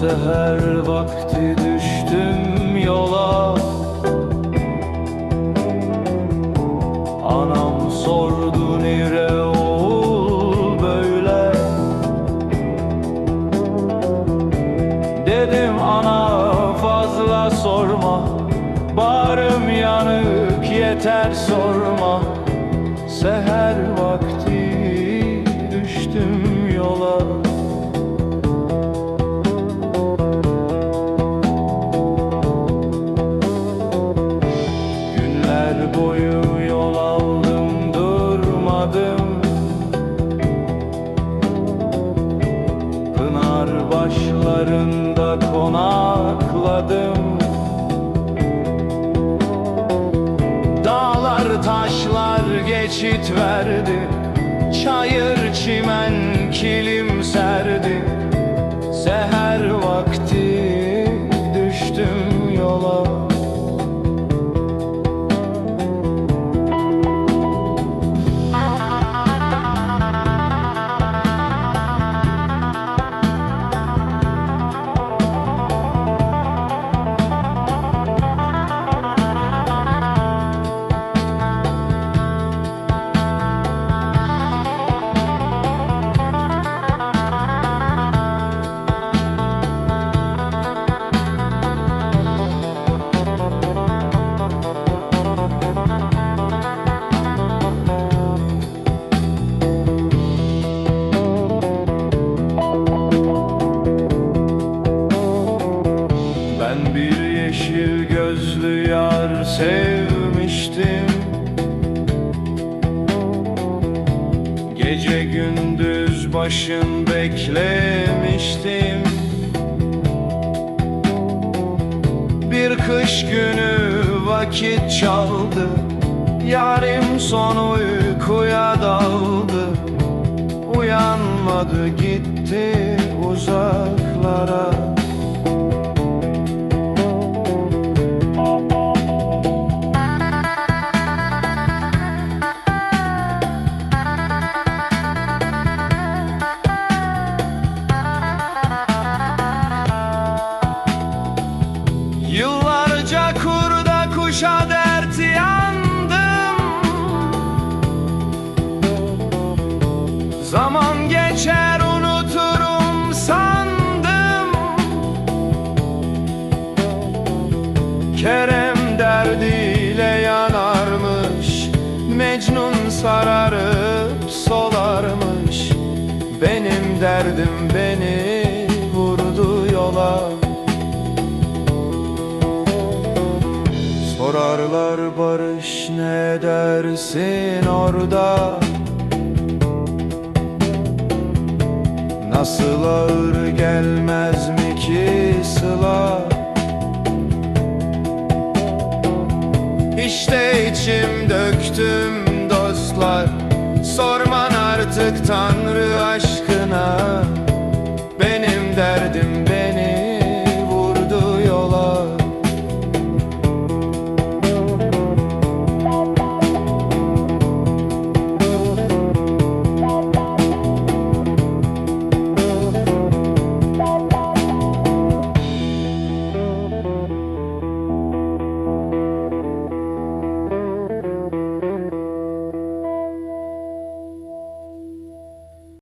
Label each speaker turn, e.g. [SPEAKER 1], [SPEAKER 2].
[SPEAKER 1] seher vakti düştüm yola. Anam sordu nire oğul böyle? Dedim ana fazla sorma. Bağrım yanık yeter sorma. Seher vakti düştüm yola Günler boyu yol aldım durmadım. Pınar başlarında konakladım. Dağlar taşlar geçit verdi. Çayır çimen kilim serdi gözlü yar sevmiştim. Gece gündüz başın beklemiştim. Bir kış günü vakit çaldı. Yarim son uykuya daldı. Uyanmadı gitti uzaklara kuşa dert yandım. Zaman geçer unuturum sandım. Kerem derdiyle yanarmış Mecnun sararıp solarmış. Benim derdim beni vurdu yola Sorarlar barış ne dersin orada? Nasıl ağır gelmez mi ki sıla? İşte içim döktüm dostlar. Sorman artık Tanrı aşkına